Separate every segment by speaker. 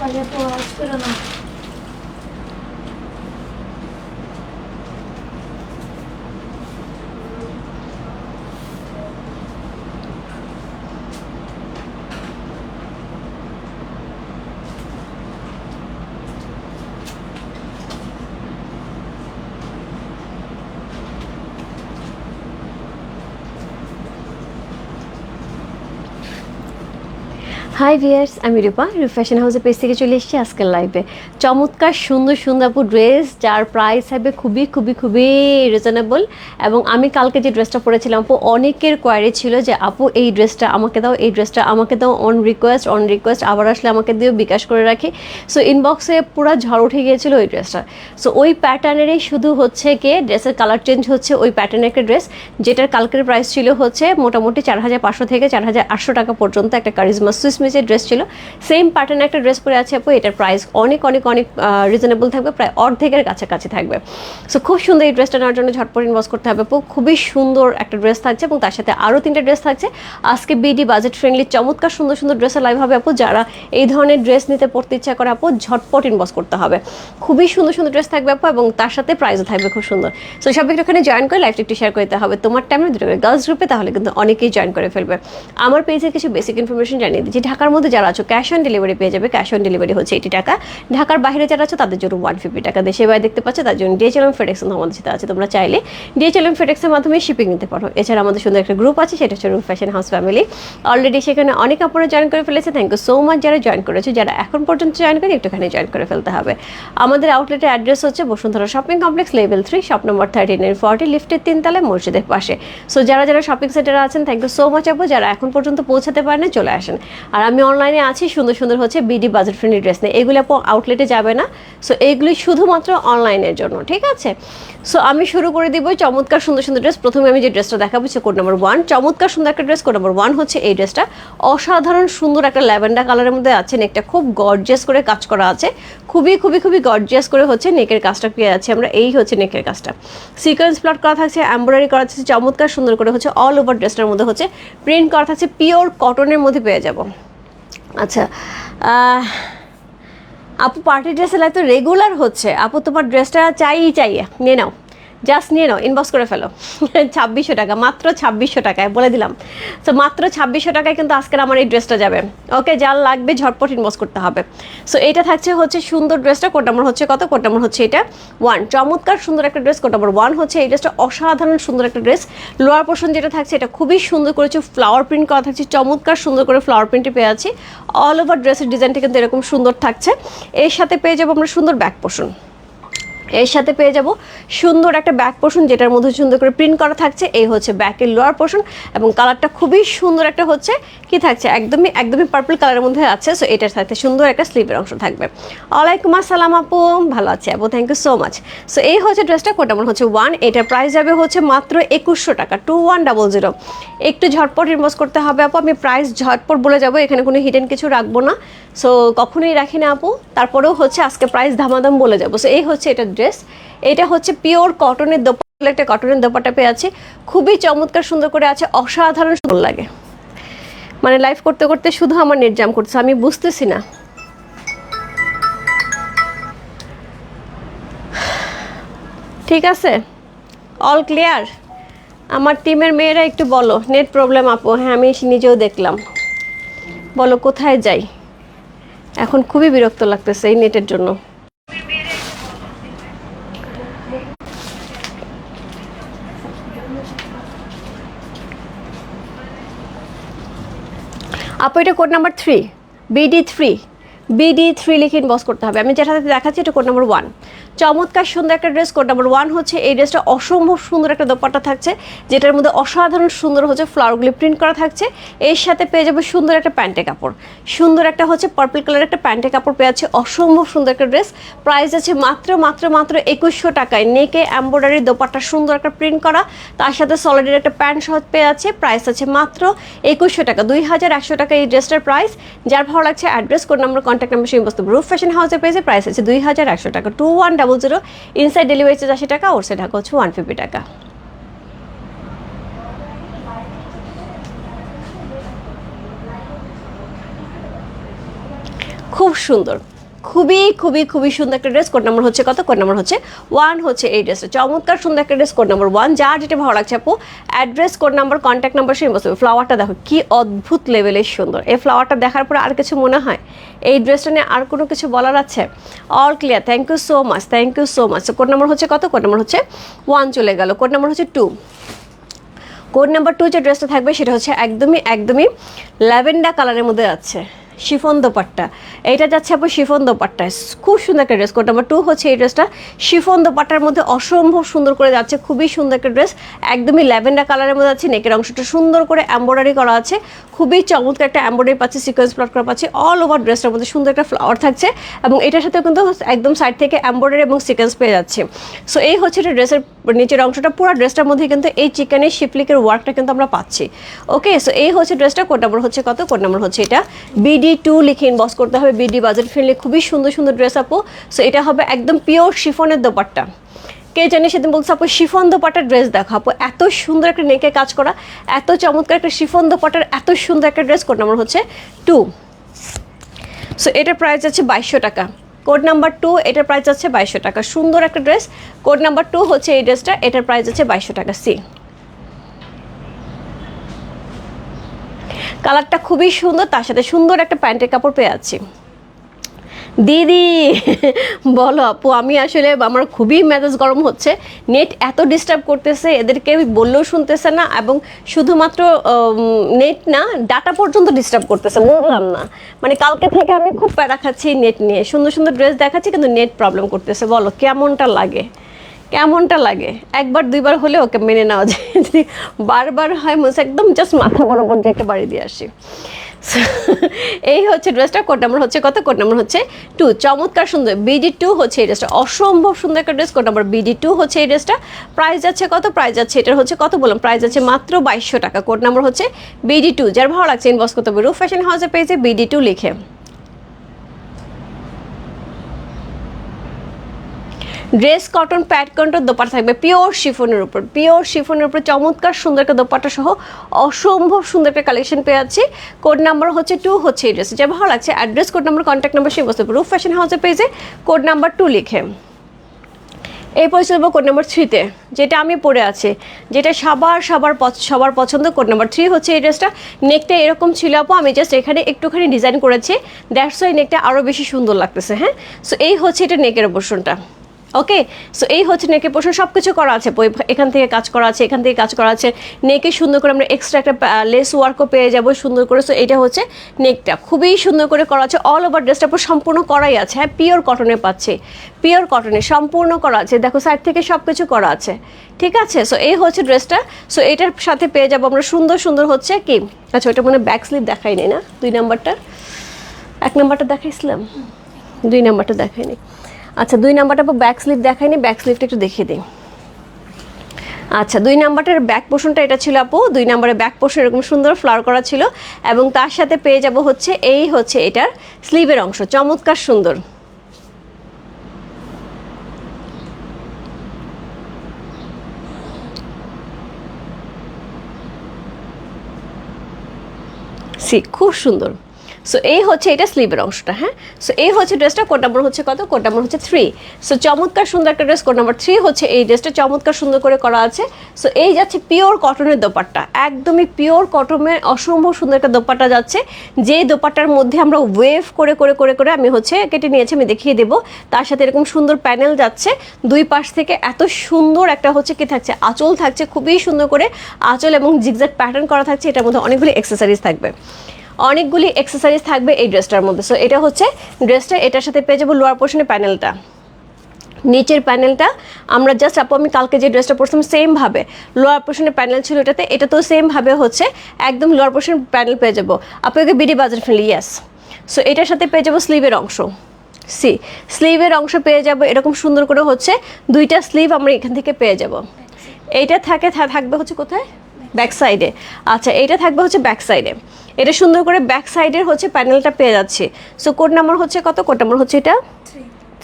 Speaker 1: পারে তো আওয়াজ করো
Speaker 2: হাই ভিয়ার্স আমি রূপা ফ্যাশন হাউসের পেজ থেকে চলে এসেছি আজকের লাইভে চমৎকার, সুন্দর সুন্দর আপু ড্রেস যার প্রাইস হবে খুবই খুবই খুবই রিজনেবল এবং আমি কালকে যে ড্রেসটা পরেছিলাম আপু, অনেকের কোয়ারি ছিল যে, আপু, এই ড্রেসটা আমাকে দাও, এই ড্রেসটা আমাকে দাও অন রিকোয়েস্ট অন রিকোয়েস্ট আবার আসলে আমাকে দিও, বিকাশ করে রাখি। সো ইনবক্সে পুরো ঝড় উঠে গিয়েছিল ওই ড্রেসটা সো ওই প্যাটার্নেরই শুধু হচ্ছে কে ড্রেসের কালার চেঞ্জ হচ্ছে ওই প্যাটার্নের একটা ড্রেস যেটার কালকের প্রাইস ছিল হচ্ছে মোটামুটি চার হাজার পাঁচশো থেকে চার হাজার আটশো টাকা পর্যন্ত একটা কারিজমা সুইস মিসের ড্রেস ছিল সেম প্যাটার্নের একটা ড্রেস পরে আছে আপু, এটার প্রাইস অনেক অনেক অনেক রিজনেবল থাকবে, প্রায় অর্ধেকের কাছাকাছি থাকবে। সো খুব সুন্দর এই ড্রেসটা নেওয়ার জন্য ঝটপট ইনভেস্ট করতে হবে আপু। খুবই সুন্দর একটা ড্রেস থাকছে এবং তার সাথে আরও তিনটে ড্রেস থাকছে। আজকে বিডি বাজেট ফ্রেন্ডলি চমৎকার, সুন্দর সুন্দর ড্রেসের লাইভ হবে আপু। যারা এই ধরনের ড্রেস নিতে পড়তে ইচ্ছা করে আপু, ঝটপট ইনভেস্ট করতে হবে। খুবই সুন্দর সুন্দর ড্রেস থাকবে আপু এবং তার সাথে প্রাইসও থাকবে খুব সুন্দর। সো সব একটু ওখানে জয়েন করে লাইফটা একটু শেয়ার করতে হবে। তোমার টাইমে দুটো গার্লস গ্রুপে তাহলে কিন্তু অনেকেই জয়েন করে ফেলবে। আমার পেজে কিছু বেসিক ইনফরমেশন জানিয়ে দিচ্ছি। ঢাকার মধ্যে যারা আছো ক্যাশ অন ডেলিভারি পেয়ে যাবে। ক্যাশ অন ডেলিভারি হচ্ছে এইটি টাকা। ঢাকার বাইরে যারা আছো, তাদের জন্য ওয়ান ফিফটি টাকা। দেশে বাইরে দেখতে পাচ্ছ, তার জন্য ডিএচএলএম ফেডেক্স আমাদের সাথে আছে। তোমরা চাইলে ডিএচএলএম ফেডেক্সের মাধ্যমে শিপিং নিতে পারো। এছাড়া আমাদের সুন্দর একটা গ্রুপ আছে, সেটা হচ্ছে Roof Fashion House family already সেখানে অনেক আপনারা জয়েন করে ফেলেছে। থ্যাংক ইউ সো মাচ যারা জয়েন করেছে। যারা এখন পর্যন্ত জয়েন করে একটুখানি জয়েন করে ফেলতে হবে। আমাদের আউটলেটের অ্যাড্রেস হচ্ছে Bashundhara shopping complex level three shop number thirty nine forty লিফটের তিনতলায় মসজিদের পাশে। সো যারা যারা শপিং সেন্টারে আছেন থ্যাংক ইউ সো মাচ আপু। যারা এখন পর্যন্ত পৌঁছাতে পারেন, চলে আসেন। আর আমি অনলাইনে আছি, সুন্দর সুন্দর হচ্ছে বিডি বাজেট ফ্রেন্ডলি ড্রেস নেই এগুলো আউটলেটে যাবে না। সো এইগুলি শুধুমাত্র অনলাইনের জন্য, ঠিক আছে? সো আমি শুরু করে দিব চমৎকার সুন্দর সুন্দর ড্রেস প্রথমে আমি যে ড্রেসটা দেখাবো, সে কোড নাম্বার ওয়ান চমৎকার সুন্দর একটা ড্রেস কোড নাম্বার ওয়ান হচ্ছে এই ড্রেসটা অসাধারণ সুন্দর একটা ল্যাভেন্ডার কালারের মধ্যে আছে নেকটা খুব গর্জিয়াস করে কাজ করা আছে। খুবই খুবই খুবই গর্জিয়াস করে হচ্ছে নেকের কাজটা পেয়ে আছে আমরা। এই হচ্ছে নেকের কাজটা। সিকোয়েন্স প্লট করা থাকছে এমব্রয়ডারি করা থাকছে, চমৎকার সুন্দর করে হচ্ছে অল ওভার ড্রেসটার মধ্যে হচ্ছে প্রিন্ট করা থাকছে পিওর কটনের মধ্যে পেয়ে যাব। আচ্ছা আপু পার্টি ড্রেসের লাইফ তো রেগুলার হচ্ছে। আপু, তোমার ড্রেসটা চাই চাই নিয়ে নাও। জাস্ট নিয়ে নাও ইনবক্স করে ফেলো। ছাব্বিশশো টাকা, মাত্র ছাব্বিশশো টাকায়, বলে দিলাম। সো মাত্র ছাব্বিশশো টাকায় কিন্তু আজকের আমার এই ড্রেসটা যাবে। ওকে যার লাগবে ঝটপট ইনবক্স করতে হবে। সো এটা থাকছে হচ্ছে সুন্দর ড্রেসটা কোড নম্বর হচ্ছে কত? কোড নম্বর হচ্ছে এটা ওয়ান চমৎকার সুন্দর একটা ড্রেস কোড নম্বর ওয়ান হচ্ছে এই ড্রেসটা অসাধারণ সুন্দর একটা ড্রেস লোয়ার পোর্শন যেটা থাকছে, এটা খুবই সুন্দর করেছে ফ্লাওয়ার প্রিন্ট করা থাকছে, চমৎকার সুন্দর করে ফ্লাওয়ার প্রিন্টে পেয়ে আছি অল ওভার ড্রেসের ডিজাইনটা কিন্তু এরকম সুন্দর থাকছে। এর সাথে পেয়ে যাব আমরা সুন্দর ব্যাক পোর্শন এর সাথে পেয়ে যাব সুন্দর একটা ব্যাক পোর্শন যেটার মধ্যে সুন্দর করে প্রিন্ট করা থাকছে। এই হচ্ছে ব্যাকের লোয়ার পোর্শন এবং কালারটা খুবই সুন্দর একটা হচ্ছে। কি থাকছে? একদমই একদমই পার্পল কালারের মধ্যে আছে। সো এটার সাথে সুন্দর একটা স্লিপের অংশ থাকবে। ওয়ালাইকুম আসসালাম আপু। ভালো আছে আপু thank you so much so এই হচ্ছে ড্রেসটা কোটা মনে হচ্ছে ওয়ান এটার প্রাইস যাবে হচ্ছে মাত্র একুশশো টাকা টু ওয়ান ডাবল জিরো একটু ঝটপট ইনভেস্ট করতে হবে আপু। আমি প্রাইস ঝটপট বলে যাব, এখানে কোনো হিডেন কিছু রাখব না। সো কখনোই রাখি না আপু। তারপরেও হচ্ছে আজকে প্রাইস ধামাধাম বলে যাব। সো এই হচ্ছে এটা ড্রেস এটা হচ্ছে পিওর কটনের দোপাট্টা একটা কটনের দোপাট্টা পেয়ে আছে। খুবই চমৎকার সুন্দর করে আছে। অসাধারণ সুন্দর লাগে। মানে লাইভ করতে করতে শুধু আমার নেট জাম করছে। আমি বুঝতেছি না। ঠিক আছে? অল ক্লিয়ার আমার টিমের মেয়েরা একটু বলো। নেট প্রবলেম আপু। হ্যাঁ আমি নিজেও দেখলাম। বলো, কোথায় যাই? এখন খুবই বিরক্ত লাগতেছে এই নেটের জন্য। আপু এটা code number three BD three BD three লিখে ইনবক্স করতে হবে। আমি যেটাতে দেখাচ্ছি এটা কোড নাম্বার ওয়ান চমৎকার সুন্দর একটা ড্রেস কোড নাম্বার ওয়ান হচ্ছে, এই ড্রেসটা অসম্ভব সুন্দর একটা দোপাট্টা থাকছে, যেটার মধ্যে অসাধারণ সুন্দর হচ্ছে ফ্লাওয়ারগুলি প্রিন্ট করা থাকছে। এর সাথে পেয়ে যাবে সুন্দর একটা প্যান্টে কাপড়। সুন্দর একটা হচ্ছে পার্পল কালার একটা প্যান্টে কাপড় পেয়ে আছে অসম্ভব সুন্দর একটা ড্রেস প্রাইস আছে মাত্র মাত্র মাত্র একুশশো টাকায়। নেকে এম্ব্রয়ডারি দোপাট্টা সুন্দর একটা প্রিন্ট করা। তার সাথে সলিডের একটা প্যান্ট সহ পেয়ে আছে প্রাইস আছে মাত্র একুশশো টাকা। দুই হাজার একশো টাকা এই ড্রেসটার প্রাইস যার ভালো লাগছে address code number contact number সেই বস্তু। রুফ ফ্যাশন হাউসে পেয়েছে প্রাইস আছে দুই হাজার একশো টাকা। Two one double zero inside delivery charge আশি টাকা ওর ঢাকা হচ্ছে ওয়ান ফিফটি টাকা। খুব সুন্দর। খুবই খুবই খুবই সুন্দর একটা ড্রেস কোড নাম্বার হচ্ছে কত? কোড নাম্বার হচ্ছে ওয়ান হচ্ছে এই ড্রেসটা চমৎকার সুন্দর একটা ড্রেস কোড নাম্বার ওয়ান যার যেটা ভালো লাগছে আপু address code number contact number সেই বসবে ফ্লাওয়ারটা দেখো, কি অদ্ভুত লেভেলের সুন্দর। এই ফ্লাওয়ারটা দেখার পরে আর কিছু মনে হয়? এই ড্রেসটা নিয়ে আর কোনো কিছু বলার আছে? All clear thank you so much thank you so much code number হচ্ছে কত? কোড নাম্বার হচ্ছে ওয়ান চলে গেল। কোড নাম্বার হচ্ছে টু কোড নাম্বার টু যে ড্রেসটা থাকবে, সেটা হচ্ছে একদমই একদমই ল্যাভেন্ডার কালারের মধ্যে আছে। শিফন দোপাট্টা। এইটা যাচ্ছে আপু শিফন দোপাট্টা খুব সুন্দর একটা ড্রেস কোড নাম্বার টু হচ্ছে এই ড্রেসটা শিফন দোপাট্টার মধ্যে অসম্ভব সুন্দর করে যাচ্ছে, খুবই সুন্দর একটা ড্রেস একদমই ল্যাভেন্ডার কালারের মধ্যে আছে নেকের অংশটা সুন্দর করে এম্ব্রয়ডারি করা আছে। খুবই চমৎকার একটা এম্ব্রয়ডারি পাচ্ছি সিকোয়েন্স প্লট করা পাচ্ছে। অল ওভার ড্রেসটার মধ্যে সুন্দর একটা ফ্লাওয়ার থাকছে এবং এটার সাথে কিন্তু একদম সাইড থেকে এম্ব্রয়ডারি এবং সিকোয়েন্স পেয়ে যাচ্ছে। সো এই হচ্ছে এটা ড্রেসের নিচের অংশটা। পুরো ড্রেসটার মধ্যে কিন্তু এই চিকেনের শিপলিকের ওয়ার্কটা কিন্তু আমরা পাচ্ছি। ওকে সো এই হচ্ছে ড্রেসটা কোড নাম্বার হচ্ছে কত? কোড নাম্বার হচ্ছে এটা বিডি টু লিখে ইনবক্স করতে হবে বিডি বাজেট ফ্রেন্ডলি খুবই সুন্দর সুন্দর ড্রেস আপু। সো এটা হবে একদম পিওর শিফনের দোপাট্টা। কে জানি সেদিন বলছে, আপু শিফন দোপাটার ড্রেস দেখো আপু, এত সুন্দর একটা নেকে কাজ করা, এত চমৎকার একটা শিফন দোপাটার এত সুন্দর একটা ড্রেস কোড নাম্বার হচ্ছে টু সো এটার প্রাইস আছে বাইশশো টাকা। কোড নাম্বার টু এটার প্রাইস আছে বাইশশো টাকা। সুন্দর একটা ড্রেস কোড নাম্বার টু হচ্ছে এই ড্রেসটা এটার প্রাইস আছে বাইশশো টাকা। সি কালারটা খুবই সুন্দর, তার সাথে সুন্দর একটা প্যান্টের কাপড় পেয়ে আছি দিদি, বলো আপু, আমি আসলে আমার খুবই মেজাজ গরম হচ্ছে। নেট এত ডিস্টার্ব করতেছে এদেরকে বললেও শুনতেছে না এবং শুধুমাত্র নেট না ডাটা পর্যন্ত ডিস্টার্ব করতেছে, বুঝলাম না। মানে কালকে থেকে আমি খুব প্যারা খাচ্ছি নেট নিয়ে। সুন্দর সুন্দর ড্রেস দেখাচ্ছি, কিন্তু নেট প্রবলেম করতেছে। বলো, কেমনটা লাগে? কেমনটা লাগে? একবার, দুইবার হলে ওকে মেনে নেওয়া যায়। যদি বারবার হয়, মনে একদম জাস্ট মাথা বরাবর একটা বাড়ি দিয়ে আসি। এই হচ্ছে ড্রেসটা কোড নাম্বার হচ্ছে কত? কোড নাম্বার হচ্ছে টু চমৎকার সুন্দর। বিডি টু হচ্ছে এই ড্রেসটা অসম্ভব সুন্দর একটা dress code number BD two হচ্ছে এই ড্রেসটা প্রাইস যাচ্ছে কত? প্রাইস যাচ্ছে, এটার হচ্ছে কত বললাম? প্রাইস যাচ্ছে মাত্র বাইশশো টাকা। কোড নাম্বার হচ্ছে বিডি টু যার ভালো লাগছে ইনবক্স করতে হবে। রুফ ফ্যাশন হাউসে পেয়েছে বিডি টু লিখে। Dress, cotton, pad cotton dupatta থাকবে পিওর শিফনের উপর। পিওর শিফনের উপর চমৎকার সুন্দর একটা দোপাটা সহ অসম্ভব সুন্দর একটা কালেকশন পেয়ে যাচ্ছি। কোড নাম্বার হচ্ছে টু হচ্ছে এই ড্রেস যা ভালো লাগছে address code number contact number সেই বসতে রুফ ফ্যাশন হাউসে পেয়েছে কোড নাম্বার টু লিখে। এই দেবো কোড নাম্বার থ্রিতে যেটা আমি পরে আছি। যেটা সবার সবার সবার পছন্দ কোড নাম্বার থ্রি হচ্ছে এই ড্রেসটা নেকটা এরকম ছিল আপু, আমি জাস্ট এখানে একটুখানি ডিজাইন করেছি। দ্যাটস ওয়াই নেকটা আরও বেশি সুন্দর লাগতেছে হ্যাঁ? সো এই হচ্ছে এটা নেকের পোর্শনটা ওকে সো এই হচ্ছে নেকের পোর্শন সব কিছু করা আছে এখান থেকে কাজ করা আছে, এখান থেকে কাজ করা আছে। নেকে সুন্দর করে আমরা এক্সট্রা একটা লেস ওয়ার্কও পেয়ে যাব সুন্দর করে। সো এটা হচ্ছে নেকটা। খুবই সুন্দর করে করা আছে। অল ওভার ড্রেসটা পুরো সম্পূর্ণ করাই আছে। হ্যাঁ পিওর কটনে পাচ্ছে। পিওর কটনে সম্পূর্ণ করা আছে। দেখো সাইড থেকে সব কিছু করা আছে। ঠিক আছে? সো এই হচ্ছে ড্রেসটা সো এটার সাথে পেয়ে যাব আমরা সুন্দর সুন্দর হচ্ছে কি? আচ্ছা ওটা মনে ব্যাক স্লিপ দেখাই নাই না? দুই নাম্বারটা? এক নাম্বারটা দেখাইছিলাম? দুই নাম্বারটা দেখাইনি আচ্ছা দুই নাম্বারটা ব্যাক স্লিপ দেখাইনি ব্যাক স্লিপটা একটু দেখিয়ে দিই। আচ্ছা দুই নাম্বারটার ব্যাক পোর্শনটা এটা ছিল আপু, দুই নাম্বারের ব্যাক পোর্শন এরকম সুন্দর ফ্লাওয়ার করা ছিল, এবং তার সাথে পেয়ে যাব হচ্ছে এই হচ্ছে এটার স্লিভের অংশ, চমৎকার সুন্দর। খুব সুন্দর। সো এই হচ্ছে এটা স্লিভের অংশটা হ্যাঁ? সো এই হচ্ছে ড্রেসটা কোড নাম্বার হচ্ছে কত? কোড নাম্বার হচ্ছে থ্রি সো চমৎকার সুন্দর একটা ড্রেস কোড নাম্বার থ্রি হচ্ছে এই ড্রেসটা চমৎকার সুন্দর করে করা আছে। সো এই যাচ্ছে পিওর কটনের দোপাট্টা। একদমই পিওর কটনের অসম্ভব সুন্দর একটা দোপাট্টা যাচ্ছে। যে দোপাট্টার মধ্যে আমরা ওয়েভ করে করে করে করে আমি হচ্ছে কেটে নিয়েছি, আমি দেখিয়ে দেবো। তার সাথে এরকম সুন্দর প্যানেল যাচ্ছে। দুই পাশ থেকে এত সুন্দর একটা হচ্ছে কি থাকছে? আঁচল থাকছে, খুবই সুন্দর করে আঁচল এবং জিগজ্যাগ প্যাটার্ন করা থাকছে। এটার মধ্যে অনেকগুলি এক্সেসরিজ থাকবে। অনেকগুলি এক্সেসরিজ থাকবে এই ড্রেসটার মধ্যে। সো এটা হচ্ছে ড্রেসটা এটার সাথে পেয়ে যাব লোয়ার পোর্শনের প্যানেলটা নিচের প্যানেলটা আমরা জাস্ট আপু, আমি কালকে যে ড্রেসটা পরছিলাম সেমভাবে লোয়ার পোর্শনের প্যানেল ছিল এটাতে, এটা তো সেমভাবে হচ্ছে, একদম লোয়ার পোর্শন প্যানেল পেয়ে যাব। আপনাকে বিডি বাজার ফেলি ইয়াস সো এটার সাথে পেয়ে যাব স্লিভের অংশ। সি স্লিভের অংশ পেয়ে যাব, এরকম সুন্দর করে হচ্ছে, দুইটা স্লিভ আমরা এখান থেকে পেয়ে যাব। এইটা থাকে থাকবে হচ্ছে কোথায়? ব্যাক সাইডে আচ্ছা এইটা থাকবে হচ্ছে ব্যাক সাইডে এটা সুন্দর করে ব্যাক সাইডের হচ্ছে প্যানেলটা পেয়ে যাচ্ছে। সো কোড নাম্বার হচ্ছে কত? কোড নাম্বার হচ্ছে এটা?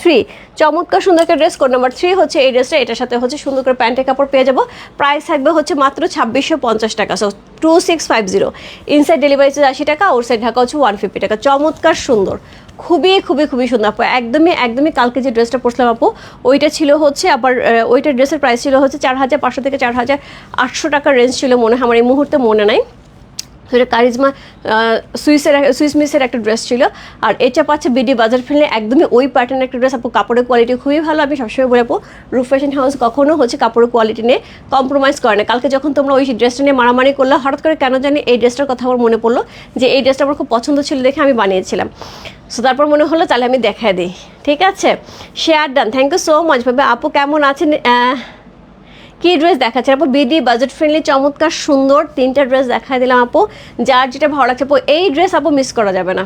Speaker 2: থ্রি চমৎকার সুন্দর একটা ড্রেস কোড নাম্বার থ্রি হচ্ছে এই ড্রেসটা এটার সাথে হচ্ছে সুন্দর করে প্যান্টের কাপড় পেয়ে যাব। প্রাইস থাকবে হচ্ছে মাত্র ছাব্বিশশো পঞ্চাশ টাকা। So two six five zero inside delivery charge আশি টাকা ওর সাইড ঢাকা হচ্ছে ওয়ান ফিফটি টাকা। চমৎকার সুন্দর। খুবই খুবই খুবই সুন্দর আপু। একদমই একদমই কালকে যে ড্রেসটা পরছিলাম আপু, ওইটা ছিল হচ্ছে আবার ওইটা ড্রেসের প্রাইস ছিল হচ্ছে চার হাজার পাঁচশো থেকে চার হাজার আটশো টাকার রেঞ্জ ছিল মনে হয়। আমার এই মুহূর্তে মনে নাই। এটা কারিজমা সুইসের সুইস মিসের একটা ড্রেস ছিল। আর এটা পাচ্ছে বিডি বাজার ফেললে একদমই ওই প্যাটার্নের একটা ড্রেস। আপু, কাপড়ের কোয়ালিটি খুবই ভালো, আমি সবসময় বলে আপু রুফ ফ্যাশন হাউস কখনো হচ্ছে কাপড়ের কোয়ালিটি নিয়ে কম্প্রোমাইজ করে না। কালকে যখন তোমরা ওই ড্রেসটা নিয়ে মারামারি করলে, হঠাৎ করে কেন জানি এই ড্রেসটার কথা আমার মনে পড়ল যে এই ড্রেসটা আমার খুব পছন্দ ছিল দেখে আমি বানিয়েছিলাম। সো তারপর মনে হলো তাহলে আমি দেখাই দিই। ঠিক আছে? Share done thank you so much ভাবে। আপু, কেমন আছেন? কি ড্রেস দেখাচ্ছে আপু বিডি বাজেট ফ্রেন্ডলি চমৎকার, সুন্দর তিনটা ড্রেস দেখায় দিলাম আপু। যার যেটা ভালো লাগছে আপু, এই ড্রেস আপু মিস করা যাবে না।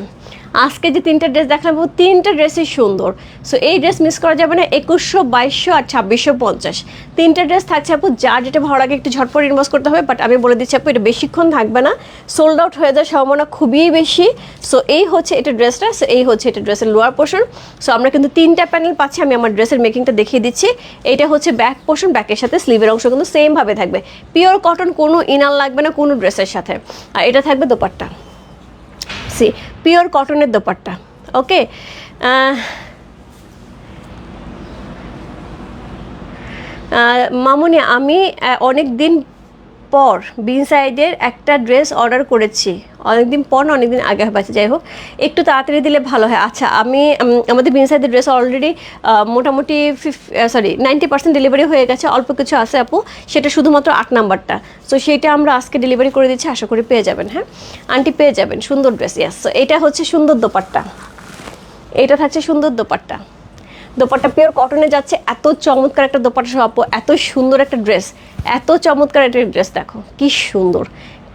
Speaker 2: আজকে যে তিনটা ড্রেস আপু তিনটা ড্রেসই সুন্দর। সো এই ড্রেস মিস করা যাবে না, একুশশো, বাইশশো আর ছাব্বিশশো পঞ্চাশ। তিনটা ড্রেস থাকছে আপু, যার যেটা ভালো লাগে একটু ঝটপট ইনভেস্ট করতে হবে বাট আমি বলে দিচ্ছি আপু, এটা বেশিক্ষণ থাকবে না। সোল্ড আউট হয়ে যাওয়ার সম্ভাবনা খুবই বেশি। সো এই হচ্ছে এটা ড্রেসটা সো এই হচ্ছে এটা ড্রেসের লোয়ার পোর্শন সো আমরা কিন্তু তিনটা প্যানেল পাচ্ছি, আমি আমার ড্রেসের মেকিংটা দেখিয়ে দিচ্ছি। এটা হচ্ছে ব্যাক পোর্শন ব্যাকের সাথে স্লিভের অংশ কিন্তু সেমভাবে থাকবে। পিওর কটন কোনো ইনার লাগবে না, কোনো ড্রেসের সাথে। আর এটা থাকবে দোপাট্টা। সি পিওর কটনের দোপাট্টা ওকে মামুনি আমি অনেক দিন পর বিন সাইডের একটা ড্রেস অর্ডার করেছি। অনেকদিন পর না, অনেকদিন আগে পাচ্ছি যাই হোক। একটু তাড়াতাড়ি দিলে ভালো হয়। আচ্ছা আমি আমাদের বিন সাইডের ড্রেস অলরেডি মোটামুটি ফিফ সরি নাইনটি পার্সেন্ট ডেলিভারি হয়ে গেছে। অল্প কিছু আছে আপু। সেটা শুধুমাত্র আট নাম্বারটা। সো সেইটা আমরা আজকে ডেলিভারি করে দিচ্ছি। আশা করি পেয়ে যাবেন হ্যাঁ? আন্টি পেয়ে যাবেন। সুন্দর ড্রেস ইয়াস সো এটা হচ্ছে সুন্দর দোপাট্টা। এটা থাকছে সুন্দর দোপাট্টা। দোপাট্টা পিওর কটনে যাচ্ছে। এত চমৎকার একটা দোপাটা সব এত সুন্দর একটা ড্রেস এত চমৎকার একটা ড্রেস দেখো, কি সুন্দর।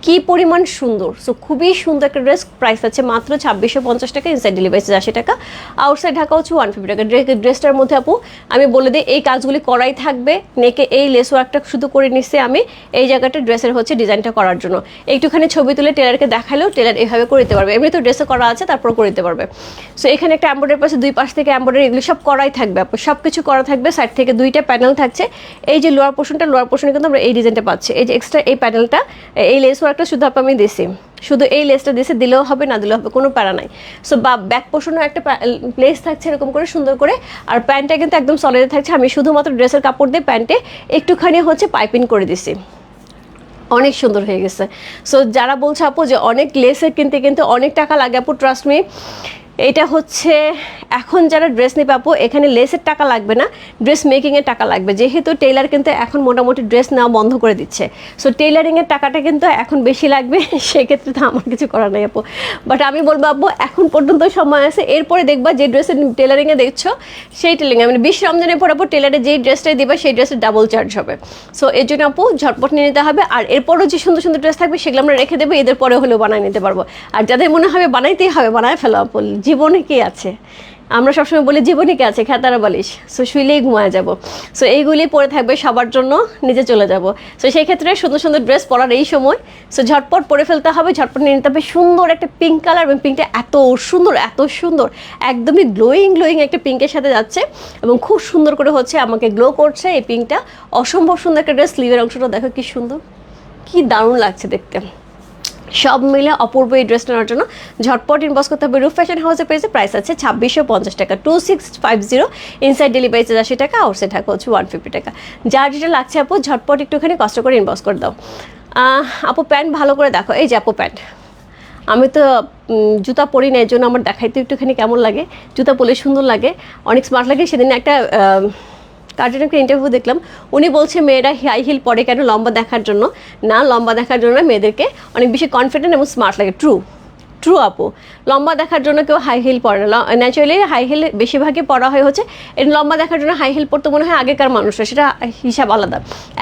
Speaker 2: কি পরিমাণ সুন্দর? সো খুবই সুন্দর একটা ড্রেস প্রাইস আছে মাত্র ছাব্বিশশো পঞ্চাশ টাকা ইনসাইড ডেলিভারি আশি টাকা। আউটসাইড ঢাকা হচ্ছে ওয়ান ফিফটি টাকা। ড্রে- ড্রেসটার মধ্যে আপু, আমি বলে দিই, এই কাজগুলি করাই থাকবে। নেকে এই লেস ওয়ার্কটা শুধু করে নিচ্ছে আমি, এই জায়গাটা ড্রেসের হচ্ছে ডিজাইনটা করার জন্য। একটুখানি ছবি তুলে টেলারকে দেখালেও টেলার এভাবে করে দিতে পারবে। এমনি তো ড্রেসে করা আছে তারপর করে দিতে পারবে। সো এখানে একটা এম্বয়ডারি পাশে দুই পাশ থেকে এম্বয়ডারি এগুলো সব করাই থাকবে আপু। সব কিছু করা থাকবে সাইড থেকে দুইটা প্যানেল থাকছে। এই যে লোয়ার পোর্শনটা লোয়ার পোর্শনে কিন্তু আমরা এই ডিজাইনটা পাচ্ছি। এই যে এক্সট্রা এই প্যানেলটা এই লেস ওয়ার্কটা শুধু আপু আমি দিছি। শুধু এই লেসটা দিছে, দিলেও হবে, না দিলেও হবে, কোনো প্যারা নাই। সো বা ব্যাক পোর্শনও একটা প্লেস থাকছে এরকম করে, সুন্দর করে। আর প্যান্টটা কিন্তু একদম সলিড থাকছে। আমি শুধুমাত্র ড্রেসের কাপড় দিয়ে প্যান্টে একটুখানি হচ্ছে পাইপিং করে দিছি। অনেক সুন্দর হয়ে গেছে। সো যারা বলছে আপু যে অনেক লেসের কিনতে, কিন্তু অনেক টাকা লাগে, আপু ট্রাস্ট মি এটা হচ্ছে, এখন যারা ড্রেস নিয়ে পাবো এখানে লেসের টাকা লাগবে না ড্রেস মেকিংয়ের টাকা লাগবে। যেহেতু টেইলার কিন্তু এখন মোটামুটি ড্রেস নেওয়া বন্ধ করে দিচ্ছে। সো টেইলারিংয়ের টাকাটা কিন্তু এখন বেশি লাগবে, সেক্ষেত্রে তো আমার কিছু করার নেই আপু। বাট আমি বলব আপু, এখন পর্যন্ত সময় আছে, এরপরে দেখবা যে ড্রেসের টেলারিংয়ে দেখছ, সেই টেলারিংয়ে মানে বিশ রমজানের পর আপু টেলারে যেই ড্রেসটাই দিবে, সেই ড্রেসের ডাবল চার্জ হবে। সো এর জন্য আপু, ঝটপট নিয়ে নিতে হবে। আর এরপরও যে সুন্দর সুন্দর ড্রেস থাকবে, সেগুলো আমরা রেখে দেবো, এদের পরে হলেও বানায় নিতে পারব। আর যাদের মনে হবে বানাইতেই হবে, বানায় ফেলো আপু। জীবনে কি আছে? আমরা সবসময় বলি, জীবনে কি আছে? খেতারা বালিশ সো শুইলেই ঘুমায় যাব। সো এইগুলি পরে থাকবে সবার জন্য নিজে চলে যাব। সো সেই ক্ষেত্রে সুন্দর সুন্দর ড্রেস পরার এই সময় সো ঝটপট পরে ফেলতে হবে, ঝটপট নিয়ে নিতে হবে সুন্দর একটা পিঙ্ক কালার এবং পিঙ্কটা এত সুন্দর এত সুন্দর, একদমই গ্লোয়িং গ্লোয়িং একটা পিঙ্কের সাথে যাচ্ছে এবং খুব সুন্দর করে হচ্ছে আমাকে গ্লো করছে এই পিঙ্কটা অসম্ভব সুন্দর একটা ড্রেস স্লিভের অংশটা দেখো কি সুন্দর। কি দারুণ লাগছে দেখতে। সব মিলে অপূর্ব এই ড্রেস নেওয়ার জন্য। ঝটপট ইনবক্স করতে হবে। রুফ ফ্যাশন হাউসে পেয়েছে প্রাইস আছে ছাব্বিশশো পঞ্চাশ টাকা। Two six five zero inside delivery charge আশি টাকা আউটসাইড ঢাকা হচ্ছে ওয়ান ফিফটি টাকা। যার যেটা লাগছে আপু, ঝটপট একটুখানি কষ্ট করে ইনবক্স করে দাও। আপু প্যান্ট ভালো করে দেখো। এই যে আপু প্যান্ট আমি তো জুতা পরি না, এর জন্য আমার দেখাইতে একটুখানি কেমন লাগে? জুতা পরলে সুন্দর লাগে। অনেক স্মার্ট লাগে। সেদিন একটা তার জন্য একটা ইন্টারভিউ দেখলাম। উনি বলছে, মেয়েরা হাই হিল পরে কেন লম্বা দেখার জন্য? না, লম্বা দেখার জন্য মেয়েদেরকে অনেক বেশি কনফিডেন্ট এবং স্মার্ট লাগে। ট্রু ট্রু আপু। লম্বা দেখার জন্য কেউ হাই হিল পরে না। ন্যাচারালি হাই হিল বেশিরভাগই পরা হয় হচ্ছে লম্বা দেখার জন্য হাই হিল পরতে মনে হয় আগেকার মানুষরা, সেটা হিসাব আলাদা।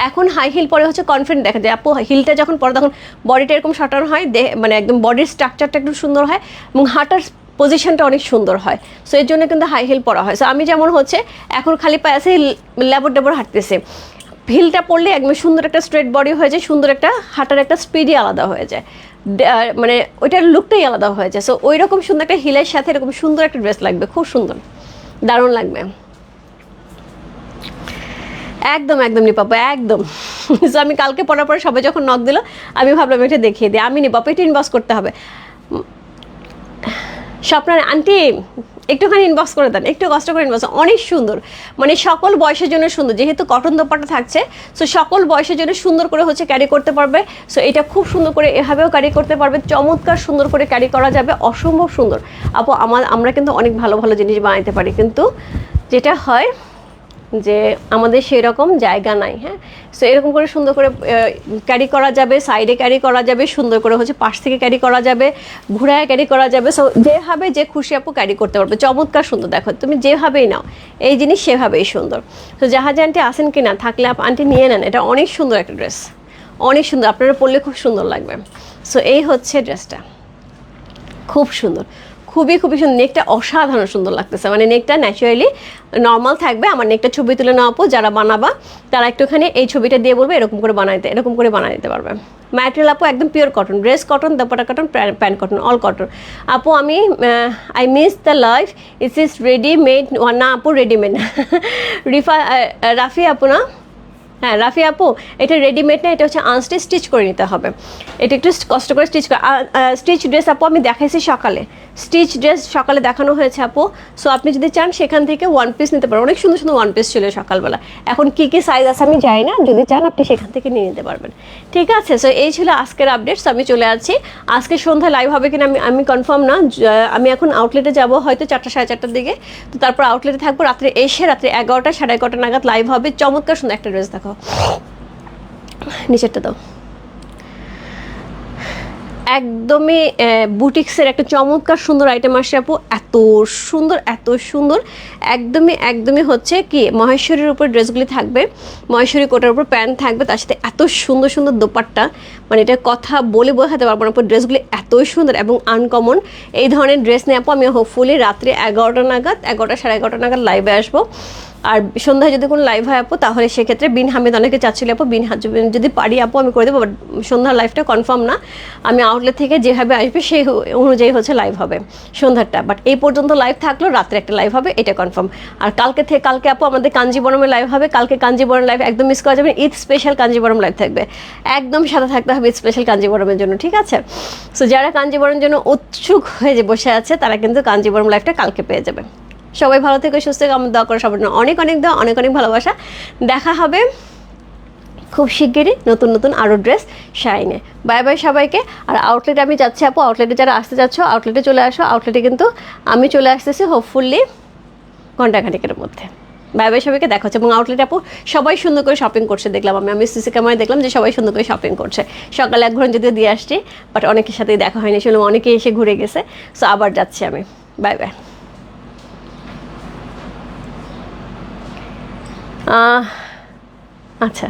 Speaker 2: এখন হাই হিল পরে হচ্ছে কনফিডেন্ট দেখা যায়। আপু হিলটা যখন পরে, তখন বডিটা এরকম সাটানো হয় মানে একদম বডির স্ট্রাকচারটা একটু সুন্দর হয় এবং হাঁটার পজিশনটা অনেক সুন্দর হয়। সো এর জন্য কিন্তু হাই হিল পরা হয়। সো আমি যেমন হচ্ছে, এখন খালি পায়ে আছে লেবর ডেবর হাঁটতেছে। হিলটা পরলে একদম সুন্দর একটা স্ট্রেট বডি হয়ে যায়, সুন্দর একটা হাঁটার একটা স্পিডই আলাদা হয়ে যায়। মানে ওইটার লুকটাই আলাদা হয়ে যায়। সো ওই রকম সুন্দর একটা হিলের সাথে এরকম সুন্দর একটা ড্রেস লাগবে। খুব সুন্দর। দারুণ লাগবে। একদম একদম নিপাপা, একদম। সো আমি কালকে পড়ার পরে সবাই যখন নক দিল, আমি ভাবলাম এটা দেখিয়ে দিই। আমি নিপাপা, এটা ইনবক্স করতে হবে। স্বপ্নার আন্টি, একটুখানি ইনবক্স করে দেন, একটু কষ্ট করে ইনবক্স অনেক সুন্দর। মানে সকল বয়সের জন্য সুন্দর, যেহেতু কটন দোপাটা থাকছে সো সকল বয়সের জন্য সুন্দর করে হচ্ছে ক্যারি করতে পারবে। সো এটা খুব সুন্দর করে এভাবেও ক্যারি করতে পারবে। চমৎকার সুন্দর করে ক্যারি করা যাবে। অসম্ভব সুন্দর। আপু, আমার, আমরা কিন্তু অনেক ভালো ভালো জিনিস বানাইতে পারি। কিন্তু যেটা হয় যে আমাদের সেই রকম জায়গা নাই হ্যাঁ? সো এরকম করে সুন্দর করে ক্যারি করা যাবে সাইডে ক্যারি করা যাবে, সুন্দর করে হচ্ছে পাশ থেকে ক্যারি করা যাবে, ঘুরায় ক্যারি করা যাবে। সো যেভাবে যে খুশি আপু ক্যারি করতে পারবে। চমৎকার সুন্দর, দেখো, তুমি যেভাবেই নাও, এই জিনিস সেভাবেই সুন্দর। তো জাহাজ আন্টি আসেন কি না থাকলে আপ আন্টি নিয়ে নেন। এটা অনেক সুন্দর একটা ড্রেস অনেক সুন্দর, আপনারা পরলে খুব সুন্দর লাগবে। সো এই হচ্ছে ড্রেসটা খুব সুন্দর। খুবই খুবই সুন্দর। নেকটা অসাধারণ সুন্দর লাগতেছে। মানে নেকটা ন্যাচারালি নর্মাল থাকবে। আমার নেকটা ছবি তুলে নেওয়া যারা বানাবা, তারা একটুখানি এই ছবিটা দিয়ে বলবে, এরকম করে বানাইতে, এরকম করে বানাই দিতে পারবে। ম্যাটেরিয়াল আপু একদম pure cotton dress cotton dupatta cotton pant cotton all cotton আপু, আমি I miss the life it's is readymade না আপু রেডিমেড রিফা রাফি আপু না? হ্যাঁ রাফি আপু, এটা রেডিমেড না, এটা হচ্ছে আনস্টিচ স্টিচ করে নিতে হবে। এটা একটু কষ্ট করে স্টিচ করে স্টিচ ড্রেস আপু, আমি দেখাইছি সকালে। স্টিচ ড্রেস সকালে দেখানো হয়েছে আপু। সো আপনি যদি চান, সেখান থেকে ওয়ান পিস নিতে পারেন অনেক সুন্দর সুন্দর ওয়ান পিস ছিল সকালবেলা। এখন কি কি সাইজ আছে আমি যাই না। যদি চান, আপনি সেখান থেকে নিয়ে নিতে পারবেন। ঠিক আছে? সো এই ছিল আজকের আপডেটস আমি চলে আছি। আজকে সন্ধ্যায় লাইভ হবে কিনা, আমি আমি কনফার্ম না। আমি এখন আউটলেটে যাব, হয়তো চারটা, সাড়ে চারটার দিকে। তো তারপর আউটলেটে থাকব। রাত্রে এসে রাত্রে এগারোটা, সাড়ে এগারোটা নাগাদ লাইভ হবে। চমৎকার সুন্দর একটা ড্রেস দেখো নিচেরটা দাও। একদমই বুটিক্সের একটা চমৎকার সুন্দর আইটেম আসছে আপু। এত সুন্দর এত সুন্দর। একদমই একদমই হচ্ছে কি, মহেশ্বরীর উপর ড্রেসগুলি থাকবে। মহেশ্বরী কোটার উপর প্যান্ট থাকবে, তার সাথে এত সুন্দর সুন্দর দোপাট্টা। মানে এটা কথা বলে বোঝাতে পারব না ড্রেসগুলি এতই সুন্দর এবং আনকমন এই ধরনের ড্রেস নিয়ে আপু, আমি হোপফুলি রাত্রে এগারোটা নাগাদ, এগারোটা, সাড়ে এগারোটা নাগাদ লাইভে আসব। আর সন্ধ্যায় যদি কোনো লাইভ হয় আপু, তাহলে সেক্ষেত্রে বিন হামিদ অনেকে চাচ্ছিল, আপু, বিন যদি পারি আপু, আমি করে দেবো বাট সন্ধ্যার লাইভটা কনফার্ম না। আমি আউটলেট থেকে যেভাবে আসবে, সেই অনুযায়ী হচ্ছে লাইভ হবে সন্ধ্যারটা। বাট এই পর্যন্ত লাইভ থাকলেও রাত্রে একটা লাইভ হবে, এটা কনফার্ম আর কালকে থেকে কালকে আপু, আমাদের কাঞ্জিবরমে লাইভ হবে, কালকে কাঞ্জিবরম লাইভ একদম মিস করা যাবে। ঈদ স্পেশাল কাঞ্জিবরম লাইভ থাকবে। একদম সাথে থাকতে হবে ঈদ স্পেশাল কাঞ্জিবরমের জন্য, ঠিক আছে? সো যারা কাঞ্জিবরমের জন্য উৎসুক হয়ে যে বসে আছে, তারা কিন্তু কাঞ্জিবরম লাইভটা কালকে পেয়ে যাবে। সবাই ভালো থেকে, সুস্থ থেকে, আমার দোয়া করে সবার অনেক অনেক দোয়া, অনেক অনেক ভালোবাসা। দেখা হবে খুব শিগগিরই নতুন নতুন আরও ড্রেস শাইনে বাই বাই সবাইকে। আর আউটলেটে আমি যাচ্ছি আপু আউটলেটে যারা আসতে যাচ্ছ আউটলেটে চলে আসো। আউটলেটে কিন্তু আমি চলে আসতেছি হোপফুলি ঘন্টাখানিকের মধ্যে। বাই বাই সবাইকে, দেখা হচ্ছে। এবং আউটলেট আপু, সবাই সুন্দর করে শপিং করছে, দেখলাম আমি। আমি সিসি ক্যামেরায় দেখলাম যে সবাই সুন্দর করে শপিং করছে। সকালে এক ঘণ্টা যদিও দিয়ে আসছি বাট অনেকের সাথেই দেখা হয়নি শুনলাম অনেকে এসে ঘুরে গেছে। সো আবার যাচ্ছি আমি। বাই বাই আচ্ছা।